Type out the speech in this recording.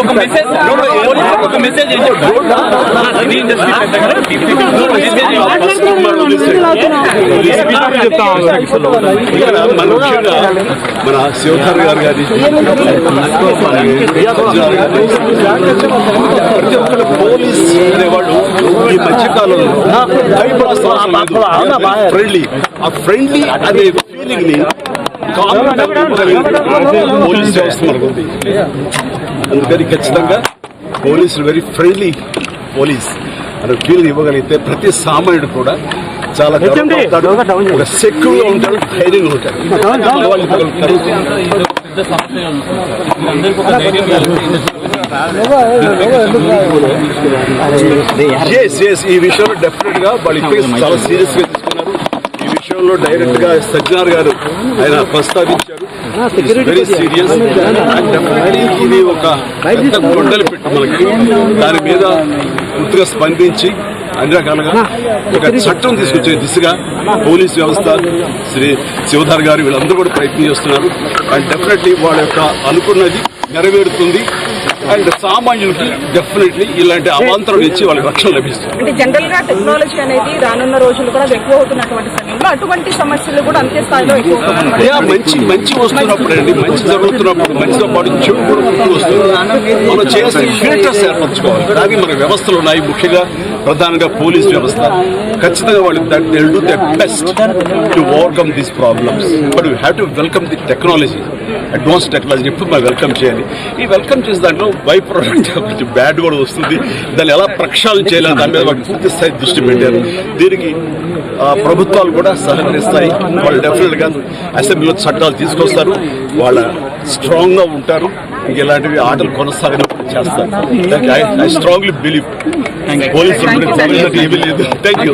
ఒక మెసేజ్ ఒక మెసేజ్ మన ముఖ్యంగా శివధర్ గారు గారి ప్రతి ఒక్కరు పోలీస్ అనేవాడు ఈ మధ్యకాలంలో ఫ్రెండ్లీ ఆ ఫ్రెండ్లీ అనే ఫీలింగ్ని పోలీస్ వ్యవస్థ మనకు అందుకని ఖచ్చితంగా పోలీసులు వెరీ ఫ్రెండ్లీ పోలీస్ అనే ఫీలింగ్ ఇవ్వగలిగితే ప్రతి సామాన్యుడు కూడా చాలా. ఒక సెక్యూర్గా ఉంటాడు ధైర్యంగా ఉంటాడు. ఈ విషయంలో డెఫినెట్గా వాళ్ళు చాలా సీరియస్గా తీసుకున్నారు. ఈ విషయంలో డైరెక్ట్గా సజ్జనార్ గారు ఆయన ప్రస్తావించారు. వెరీ సీరియస్ డెఫినెట్లీ ఇది ఒక పెద్ద గొడ్డలు పెట్టి మనకి. దాని మీద పూర్తిగా స్పందించి అన్ని రకాలుగా ఒక చట్టం తీసుకొచ్చే దిశగా పోలీస్ వ్యవస్థ శ్రీ శివధార్ గారు వీళ్ళందరూ కూడా ప్రయత్నం చేస్తున్నారు. అండ్ డెఫినెట్లీ వాళ్ళ యొక్క అనుకున్నది నెరవేరుతుంది. అండ్ సామాన్యులకి డెఫినెట్లీ ఇలాంటి అవాంతరం ఇచ్చి వాళ్ళకి రక్షణ లభిస్తుంది. అంటే జనరల్గా టెక్నాలజీ అనేది రానున్న రోజులు కూడా ఎక్కువ అవుతున్నటువంటి సమయంలో అటువంటి సమస్యలు కూడా అంతే స్థాయిలో ఎక్కువ మంచి మంచి వస్తున్నప్పుడు అండి మంచి జరుగుతున్నప్పుడు మంచితో పాటు చెడు కూడా వస్తుంది మనం చేసే ఫిల్టర్స్ ఏర్పరచుకోవాలి. కానీ మన వ్యవస్థలు ఉన్నాయి ముఖ్యంగా ప్రధానంగా పోలీస్ వ్యవస్థ. ఖచ్చితంగా వాళ్ళు that will do the best to overcome these problems but you have to welcome the technology advance technology ఎప్పుడు మనం వెల్కమ్ చేయాలి ఈ వెల్కమ్ చేసే దాంట్లో బై ప్రోడక్ట్ కొంచెం బ్యాడ్ కూడా వస్తుంది. దాన్ని ఎలా ప్రక్షాళన చేయాలి దాని మీద వాళ్ళు పూర్తి స్థాయి దృష్టి పెట్టారు. దీనికి ప్రభుత్వాలు కూడా సహకరిస్తాయి. వాళ్ళు డెఫినెట్గా అసెంబ్లీలో చట్టాలు తీసుకొస్తారు. వాళ్ళ స్ట్రాంగ్గా ఉంటారు. ఇంక ఇలాంటివి ఆటలు కొనసాగినప్పుడు చేస్తారు. ఐ స్ట్రాంగ్లీ బిలీవ్ పోలీసులు ఏమీ లేదు. Thank you